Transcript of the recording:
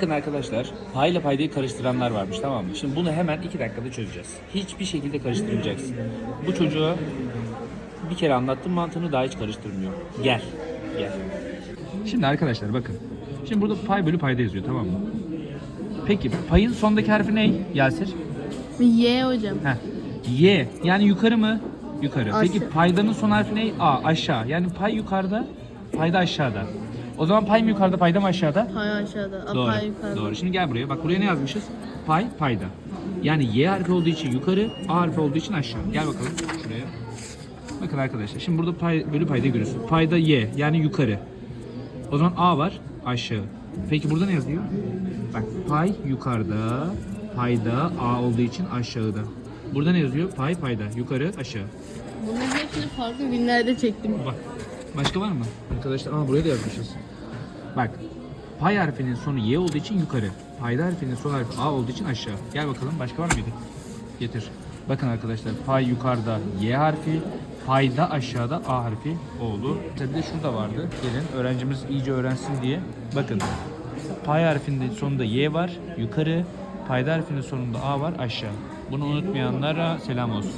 Bakın arkadaşlar payla paydayı karıştıranlar varmış tamam mı? Şimdi bunu hemen iki dakikada çözeceğiz. Hiçbir şekilde karıştırmayacaksın. Bu çocuğa bir kere anlattım mantığını daha hiç karıştırmıyor. Gel. Gel. Şimdi arkadaşlar bakın. Şimdi burada pay bölü payda yazıyor tamam mı? Peki payın sondaki harfi ne Yasir? Y hocam. Heh. Y. Yani yukarı mı? Yukarı. Peki Aşağı. paydanın son harfi ne? A. Aşağı. Yani pay yukarıda, payda aşağıda. O zaman pay mı yukarıda, payda mı aşağıda? Pay aşağıda. a, Doğru. Pay yukarıda. Doğru. Şimdi gel buraya. Bak buraya ne yazmışız? Pay, payda. Yani Y harfi olduğu için yukarı, A harfi olduğu için aşağı. Gel bakalım şuraya. Bakın arkadaşlar. Şimdi burada pay bölü payda görüyorsun. Payda Y yani yukarı. O zaman A var aşağı. Peki burada ne yazıyor? Bak pay yukarıda, payda A olduğu için aşağıda. Burada ne yazıyor? Pay payda, yukarı aşağı. Bunların hepsini farklı günlerde çektim. Bak. Başka var mı? Arkadaşlar aa buraya da yazmışız. Bak. Pay harfinin sonu Y olduğu için yukarı. Payda harfinin son harfi A olduğu için aşağı. Gel bakalım başka var mıydı? Getir. Bakın arkadaşlar pay yukarıda Y harfi, payda aşağıda A harfi oldu. Tabii de şurada vardı. Gelin öğrencimiz iyice öğrensin diye. Bakın. Pay harfinin sonunda Y var yukarı, payda harfinin sonunda A var aşağı. Bunu unutmayanlara selam olsun.